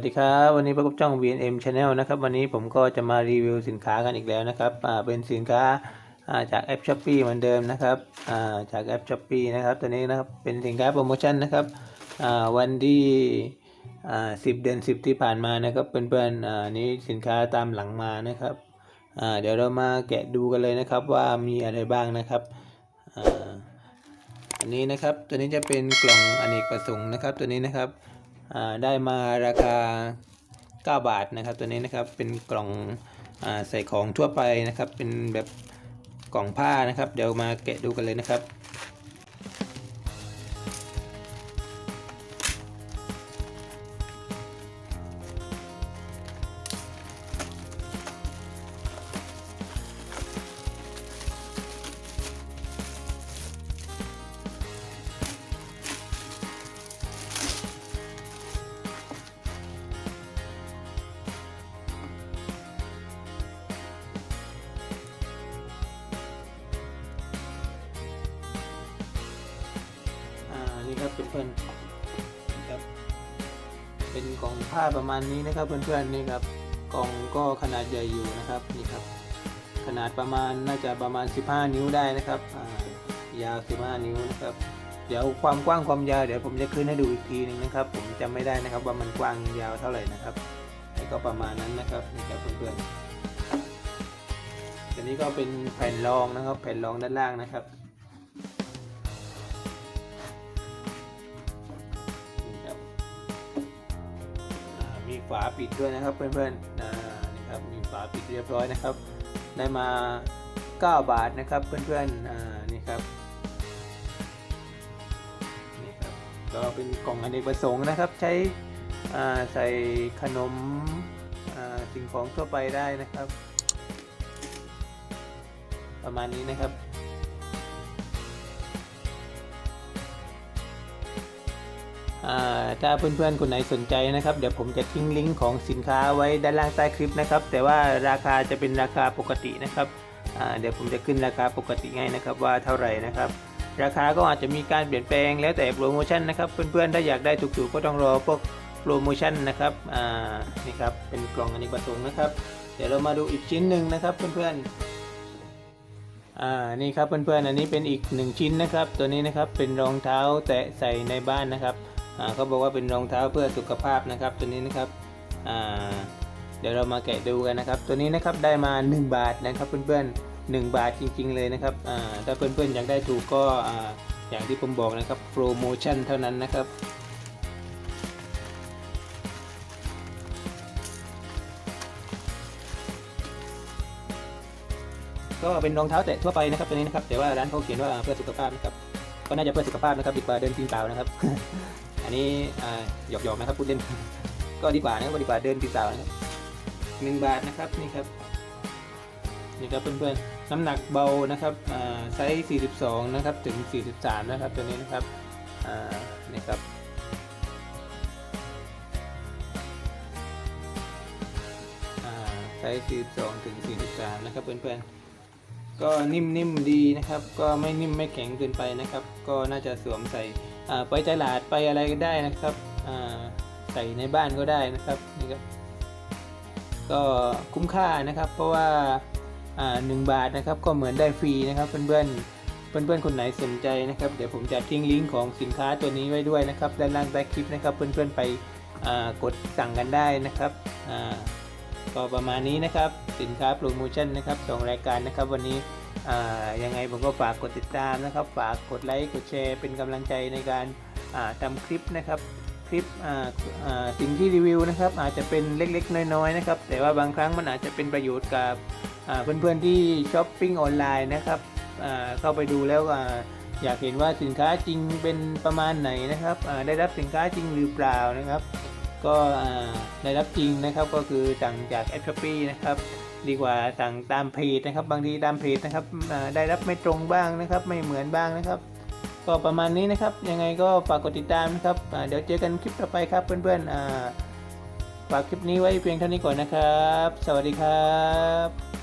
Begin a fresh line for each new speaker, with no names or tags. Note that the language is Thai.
วัสดีครับ วันนี้พบกับช่อง VNM Channel นะครับ วันนี้ผมก็จะมารีวิวสินค้ากันอีกแล้วนะครับเป็นสินค้าจากแอป Shopee เหมือนเดิมนะครับจากแอป Shopee นะครับตัวนี้นะครับเป็นสินค้าโปรโมชั่นนะครับวันที่อ่า10เดือน10ที่ผ่านมานะครับเพื่อนๆอ่านี้สินค้าตามหลังมานะครับเดี๋ยวเรามาแกะดูกันเลยนะครับว่ามีอะไรบ้างนะครับอันนี้นะครับตัวนี้จะเป็นกล่องอเนกประสงค์นะครับตัวนี้นะครับ ได้มาราคา 9 บาทนะครับ ตัวนี้นะครับเป็นกล่องอใส่ของทั่วไปนะครับ เป็นแบบกล่องผ้านะครับ เดี๋ยวมาแกะดูกันเลยนะครับ นี่ครับเพื่อนๆนี่ครับ เป็นกล่องผ้าประมาณนี้นะครับเพื่อนๆนี่ครับ กล่องก็ขนาดใหญ่อยู่นะครับนี่ครับ ขนาดประมาณน่าจะประมาณ 15 นิ้วได้นะครับยาว 15 นิ้วนะครับ เดี๋ยวความกว้างความยาวเดี๋ยวผมจะขึ้นให้ดูอีกทีหนึ่งนะครับ ผมจำไม่ได้นะครับว่ามันกว้างยาวเท่าไหร่นะครับแต่ก็ประมาณนั้นนะครับนี่ครับเพื่อนๆอันนี้ก็เป็นแผ่นรองนะครับ แผ่นรองด้านล่างนะครับ ฝาปิดด้วยนะครับเพื่อนๆอ่านี่ครับมีฝาปิดเรียบร้อยนะครับ ได้มา 9 บาทนะครับเพื่อนๆอ่านี่ครับนี่ครับก็เป็นกล่องอเนกประสงค์นะครับใช้ใส่ขนมสิ่งของทั่วไปได้นะครับ ประมาณนี้นะครับ ถ้าเพื่อนๆคนไหนสนใจนะครับ เดี๋ยวผมจะทิ้งลิงก์ของสินค้าไว้ด้านล่างใต้คลิปนะครับ แต่ว่าราคาจะเป็นราคาปกตินะครับเดี๋ยวผมจะขึ้นราคาปกติให้นะครับว่าเท่าไหร่นะครับ ราคาก็อาจจะมีการเปลี่ยนแปลงแล้วแต่โปรโมชั่นนะครับ เพื่อนๆถ้าอยากได้ถูกๆก็ต้องรอพวกโปรโมชั่นนะครับนี่ครับเป็นกล่องอเนกประสงค์นะครับ เดี๋ยวเรามาดูอีกชิ้นหนึ่งนะครับเพื่อนๆอ่านี่ครับเพื่อนๆอันนี้เป็นอีกหนึ่งชิ้นนะครับ ตัวนี้นะครับเป็นรองเท้าแตะใส่ในบ้านนะครับ เขาบอกว่าเป็นรองเท้าเพื่อสุขภาพนะครับตัวนี้นะครับเดี๋ยวเรามาแกะดูกันนะครับ ตัวนี้นะครับได้มา 1 บาทนะครับเพื่อนๆ1บาทจริง ๆ เลยนะครับถ้าเพื่อนๆอยากได้ถูกก็ออย่างที่ผมบอกนะครับโปรโมชั่นเท่านั้นนะครับก็เป็นรองเท้าแตะทั่วไปนะครับตัวนี้นะครับแต่ว่าร้านเขาเขียนว่าเพื่อสุขภาพนะครับก็น่าจะเพื่อสุขภาพนะครับดีกว่าเดินตีนเปล่านะครับ อันนี้อ่าหยอกๆนะครับพูดเล่น ก็ดีกว่านะครับดีกว่าเดินตีนเปล่านะครับหนึ่งบาทนะครับนี่ครับนี่ครับเพื่อนๆน้ำหนักเบานะครับอ่าไซส์42 นะครับถึง 43 นะครับตัวนี้นะครับนี่ครับอ่าไซส์42 ถึง 43 นะครับเพื่อนๆ ก็นิ่มๆดีนะครับ ก็ไม่นิ่มไม่แข็งเกินไปนะครับ ก็น่าจะสวมใส่อ่าไปตลาดไปอะไรก็ได้นะครับใส่ในบ้านก็ได้นะครับนี่ครับก็คุ้มค่านะครับ เพราะว่าหนึ่งบาทนะครับก็เหมือนได้ฟรีนะครับเพื่อนๆเพื่อนๆคนไหนสนใจนะครับเดี๋ยวผมจะทิ้งลิงก์ของสินค้าตัวนี้ไว้ด้วยนะครับด้านล่างใต้คลิปนะครับเพื่อนๆไปกดสั่งกันได้นะครับ ก็ประมาณนี้นะครับสินค้าโปรโมชั่นนะครับสองรายการนะครับ วันนี้ยังไงผมก็ฝากกดติดตามนะครับ ฝากกดไลค์กดแชร์ เป็นกำลังใจในการอ่าทำคลิปนะครับคลิปสิ่งที่รีวิวนะครับอาจจะเป็นเล็กๆ น้อยๆนะครับแต่ว่าบางครั้งมันอาจจะเป็นประโยชน์กับเพื่อนๆที่ช้อปปิ้งออนไลน์นะครับเข้าไปดูแล้วอยากเห็นว่าสินค้าจริงเป็นประมาณไหนนะครับได้รับสินค้าจริงหรือเปล่านะครับ ก็อ่าได้รับจริงนะครับก็คือสั่งจากแอปช้อปปี้นะครับดีกว่าสั่งตามเพจนะครับ บางทีตามเพจนะครับได้รับไม่ตรงบ้างนะครับ ไม่เหมือนบ้างนะครับ ก็ประมาณนี้นะครับ ยังไงก็ฝากกดติดตามนะครับเดี๋ยวเจอกันคลิปต่อไปครับเพื่อนๆฝากคลิปนี้ไว้เพียงเท่านี้ก่อนนะครับ สวัสดีครับ